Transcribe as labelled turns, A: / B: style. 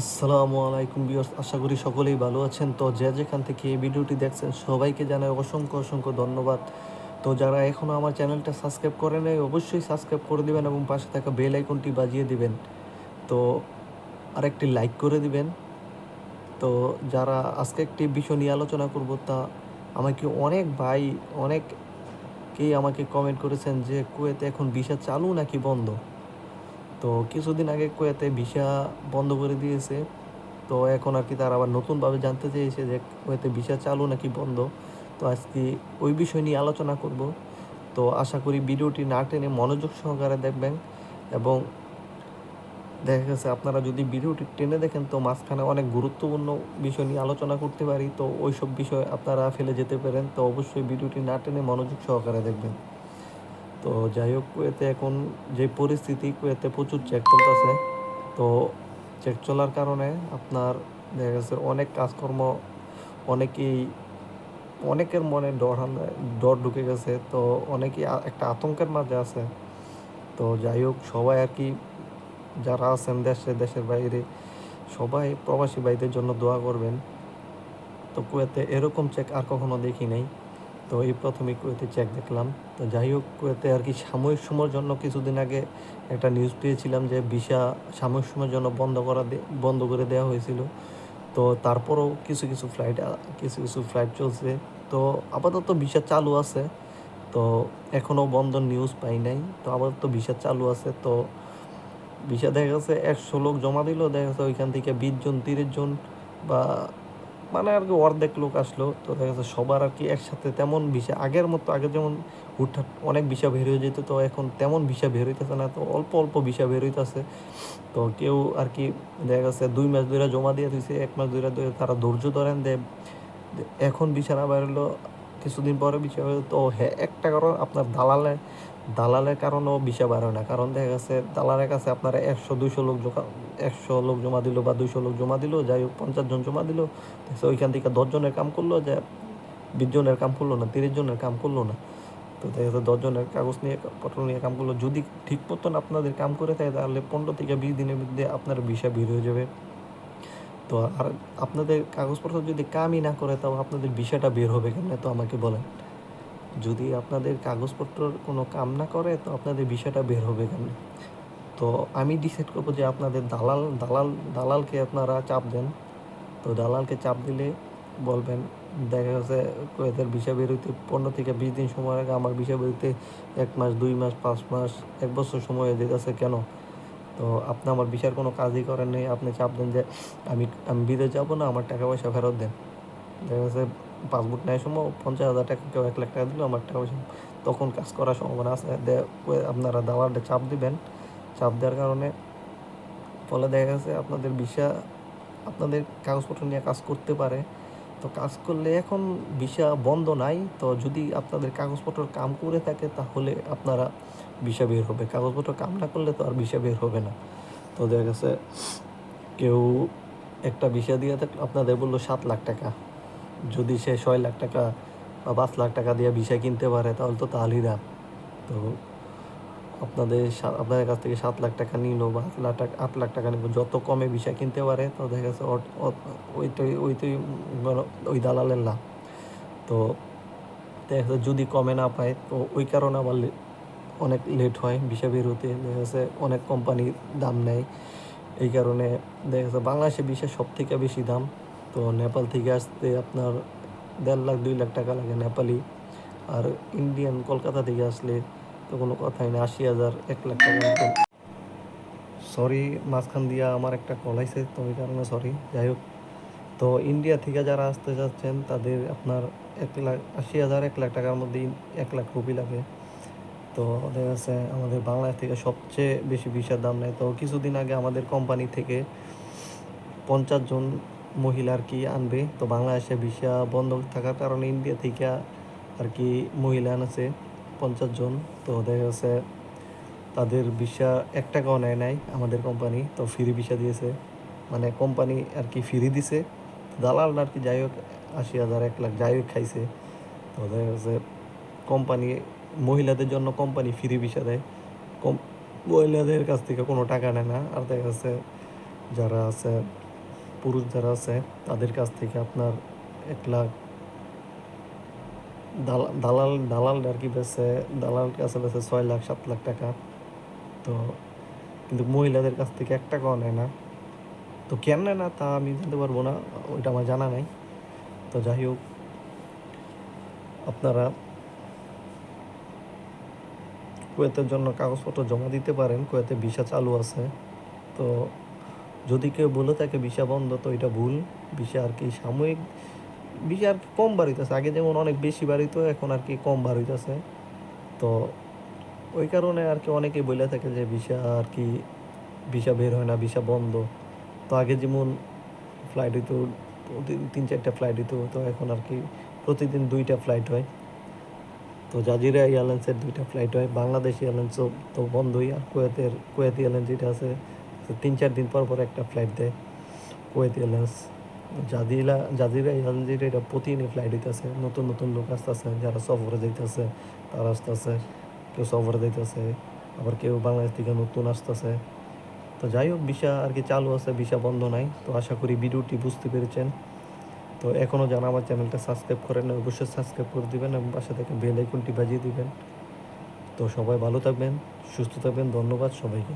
A: আসসালামু আলাইকুম বিয়স আশা করি সকলেই ভালো আছেন। তো যে যেখান থেকে এই ভিডিওটি দেখছেন, সবাইকে জানাই অসংখ্য অসংখ্য ধন্যবাদ। তো যারা এখনও আমার চ্যানেলটা সাবস্ক্রাইব করে নেয় অবশ্যই সাবস্ক্রাইব করে দিবেন এবং পাশে থাকা বেল আইকনটি বাজিয়ে দিবেন। তো আরেকটি লাইক করে দিবেন। তো যারা আজকে একটি বিষয় নিয়ে আলোচনা করব, তা আমাকে অনেক ভাই, অনেককেই আমাকে কমেন্ট করেছেন যে কুয়েতে এখন ভিসা চালু নাকি বন্ধ? তো কিছুদিন আগে কুয়েতে ভিসা বন্ধ করে দিয়েছে। তো এখন আর কি তারা আবার নতুনভাবে জানতে চেয়েছে যে কুয়েতে ভিসা চালু নাকি বন্ধ। তো আজকে ওই বিষয় নিয়ে আলোচনা করব। তো আশা করি ভিডিওটি না টেনে মনোযোগ সহকারে দেখবেন এবং দেখা গেছে আপনারা যদি ভিডিওটি টেনে দেখেন তো মাঝখানে অনেক গুরুত্বপূর্ণ বিষয় নিয়ে আলোচনা করতে পারি। তো ওই সব বিষয় আপনারা ফেলে যেতে পারেন। তো অবশ্যই ভিডিওটি না টেনে মনোযোগ সহকারে দেখবেন। তো যাই হোক, কুয়েতে এখন যে পরিস্থিতি, কুয়েতে প্রচুর চেক চলতেছে। তো চেক চলার কারণে আপনার দেখা গেছে অনেক কাজকর্ম অনেকেই, অনেকের মনে ডর ডর ঢুকে গেছে। তো অনেকেই একটা আতঙ্কের মাঝে আছে। তো যাই হোক, সবাই আর কি যারা আছেন দেশে, দেশের বাইরে, সবাই প্রবাসী ভাইদের জন্য দোয়া করবেন। তো কুয়েতে এরকম চেক আর কখনো দেখি নাই। তো এই প্রথমে কুয়েতে চেক দেখলাম। তো যাই হোক, কুয়েতে আর কি সাময়িক সময়ের জন্য কিছুদিন আগে একটা নিউজ পেয়েছিলাম যে ভিসা সাময়িক সময়ের জন্য বন্ধ করা বন্ধ করে দেওয়া হয়েছিল। তো তারপরেও কিছু কিছু ফ্লাইট কিছু কিছু ফ্লাইট চলছে। তো আপাতত ভিসা চালু আছে। তো এখনও বন্ধ নিউজ পাই নাই। তো আপাতত ভিসা চালু আছে। তো ভিসা দেখা গেছে একশো লোক জমা দিল। দেখা গেছে ওইখান থেকে বিশ জন, তিরিশ জন বা মানে আর কি অর্ধেক লোক আসলো। তো দেখা যাচ্ছে সবার আর কি একসাথে তেমন ভিসা আগের মতো, আগে যেমন হুটহাট অনেক ভিসা বের হয়ে যেত, তো এখন তেমন ভিসা বের হইতেছে না, তো অল্প অল্প ভিসা বের হইতেছে। তো কেউ আর কি দেখা গেছে দুই মাস ধরে জমা দিয়ে দিয়েছে এক মাস ধরে তারা ধৈর্য ধরেন যে, এখন ভিসা না বের হলো কিছুদিন পরে ভিসা তো হ্যাঁ একটা কারণ আপনার দালালে দালালের কারণেও বার হয় না। কারণ দেখা গেছে, দালালের কাছে আপনারা একশো, দুইশো লোক একশো লোক জমা দিল বা দুইশো লোক জমা দিল, যাই হোক, পঞ্চাশ জন জমা দিল ওইখান থেকে দশজনের কাম করল যে বিশ জনের কাম করল না, তিরিশ জনের কাম করল না। তো দেখা যাচ্ছে দশজনের কাগজ নিয়ে, পত্র নিয়ে কাম করল। যদি ঠিক মতন আপনাদের কাম করে থাকে, তাহলে পনেরো থেকে বিশ দিনের মধ্যে আপনার ভিসা বের হয়ে যাবে। তো আর আপনাদের কাগজপত্র যদি কামই না করে, তাও আপনাদের ভিসাটা বের হবে কেমনে, তো আমাকে বলেন। যদি আপনাদের কাগজপত্রর কোনো কাম না করে, তো আপনাদের ভিসাটা বের হবে কেন? তো আমি ডিসাইড করব যে আপনাদের দালাল দালাল, দালালকে আপনারা চাপ দেন। তো দালালকে চাপ দিলে বলবেন, দেখা গেছে এদের ভিসা বেরোতে পনেরো থেকে বিশ দিন সময় আগে আমার ভিসা বেরোতে এক মাস, দুই মাস, পাঁচ মাস, এক বছর সময় যেতেছে কেন? তো আপনি আমার ভিসার কোনো কাজই করেন নেই, আপনি চাপ দেন যে আমি আমি বিদেশ যাব না, আমার টাকা পয়সা ফেরত দেন। দেখা গেছে পাসপোর্ট নেওয়ার সময় পঞ্চাশ হাজার টাকা কেউ এক লাখ টাকা দিল, আমার টাকা পয়সা তখন কাজ করার সম্ভাবনা আছে। আপনারা দালালটা চাপ দিবেন। চাপ দেওয়ার কারণে ফলে দেখা গেছে আপনাদের ভিসা, আপনাদের কাগজপত্র নিয়ে কাজ করতে পারে। তো কাজ করলে এখন ভিসা বন্ধ নাই, তো যদি আপনাদের কাগজপত্র কাম করে থাকে তাহলে আপনারা ভিসা বের হবে। কাগজপত্র কাম না করলে তো আর ভিসা বের হবে না। তো দেখা গেছে কেউ একটা ভিসা দিয়ে থাকলে আপনাদের বলল সাত লাখ টাকা। যদি সে ছয় লাখ টাকা বা পাঁচ লাখ টাকা দিয়ে ভিসা কিনতে পারে, তাহলে তো তাহলেই না। তো আপনাদের আপনাদের কাছ থেকে সাত লাখ টাকা নিল বা আট লাখ টাকা, আট লাখ টাকা নিল, যত কমে ভিসা কিনতে পারে, তো দেখা গেছে ওর- ওইটাই ওইটাই মানে ওই দালালের লাভ। তো দেখা যাচ্ছে যদি কমে না পায়, তো ওই কারণে আবার অনেক লেট হয় ভিসা বের হতে দেখা যাচ্ছে অনেক কোম্পানি দাম নেয়। এই কারণে দেখা যাচ্ছে বাংলাদেশে ভিসা সব থেকে বেশি দাম। তো নেপাল থেকে আসতে আপনার দেড় লাখ, দুই লাখ টাকা লাগে নেপালি। আর ইন্ডিয়ান কলকাতা থেকে আসলে তো কোনো কথাই না, আশি হাজার, এক লাখ টাকা সরি মাঝখান দিয়া আমার একটা কল আইছে, তো ওই কারণে সরি যাই হোক। তো ইন্ডিয়া থেকে যারা আসতে যাচ্ছেন তাদের আপনার এক লাখ, আশি হাজার, এক লাখ টাকার মধ্যে এক লাখ রুপি লাগে। তো দেখা যাচ্ছে আমাদের বাংলাদেশ থেকে সবচেয়ে বেশি ভিসার দাম নেয়। তো কিছুদিন আগে আমাদের কোম্পানি থেকে পঞ্চাশ জন মহিলা আর কি আনবে? তো বাংলাদেশে ভিসা বন্ধ থাকার কারণে ইন্ডিয়া থেকে আর কি মহিলা আনছে পঞ্চাশ জন। তো দেখা যাচ্ছে তাদের ভিসা এক টাকাও নেয় নাই আমাদের কোম্পানি তো ফ্রি ভিসা দিয়েছে। মানে কোম্পানি আর কি ফ্রি দিছে। দালাল আর কি, যাই হোক, আশি হাজার, এক লাখ, যাই হোক খাইছে। তো দেখা যাচ্ছে কোম্পানি মহিলাদের জন্য কোম্পানি ফ্রি ভিসা দেয়। কম মহিলাদের কাছ থেকে কোনো টাকা নেয় না। আর দেখা যাচ্ছে যারা আছে পুরুষ যারা আছে, তাদের কাছ থেকে আপনার এক লাখ দালাল দালাল আর কি বেছে দালাল কাছে বেছে ছয় লাখ, সাত লাখ টাকা। তো কিন্তু মহিলাদের কাছ থেকে এক টাকাও নেয় না। তো কেন নেয় না তা আমি জানতে পারব না, ওইটা আমার জানা নাই। তো যাই হোক, আপনারা কুয়েতের জন্য কাগজপত্র জমা দিতে পারেন। কুয়েতে ভিসা চালু আছে। তো যদি কেউ বলে থাকে, ভিসা বন্ধ, তো এটা ভুল। ভিসা আর কি সাময়িক, ভিসা আর কি কম বাড়িতেছে আগে যেমন অনেক বেশি বাড়িতো এখন আর কি কম বাড়িতেছে তো ওই কারণে আর কি অনেকেই বলে থাকে যে, ভিসা আর কি, ভিসা বের হয় না, ভিসা বন্ধ। তো আগে যেমন ফ্লাইট হইতো তিন চারটা ফ্লাইট হইতো, তো এখন আর কি প্রতিদিন দুইটা ফ্লাইট হয়। তো জাজিরা এয়ারলাইন্সের দুইটা ফ্লাইট হয়। বাংলাদেশ এয়ারলাইন্সও তো বন্ধই, আর কুয়েতের, কুয়েত এয়ারলাইন্স যেটা আছে তিন চার দিন পর পর একটা ফ্লাইট দেয়। Kuwait airlines Jazeera Jazeera airlines এটা প্রতিদিনই ফ্লাইট দিতেছে। নতুন নতুন লোক আসতেছে, যারা সফরে যাইতেছে, তারা আসতেছে, কেউ সফরে যাইতেছে, আবার কেউ বাংলাদেশ থেকে নতুন আসতেছে। তো যাই হোক, ভিসা আর কি চালু আছে, ভিসা বন্ধ নাই। তো আশা করি ভিডিওটি বুঝতে পেরেছেন। তো এখনও যারা আমার চ্যানেলটা সাবস্ক্রাইব করেন অবশ্যই সাবস্ক্রাইব করে দিবেন এবং পাশে থেকে বেল আইকনটি বাজিয়ে দিবেন। তো সবাই ভালো থাকবেন, সুস্থ থাকবেন, ধন্যবাদ সবাইকে।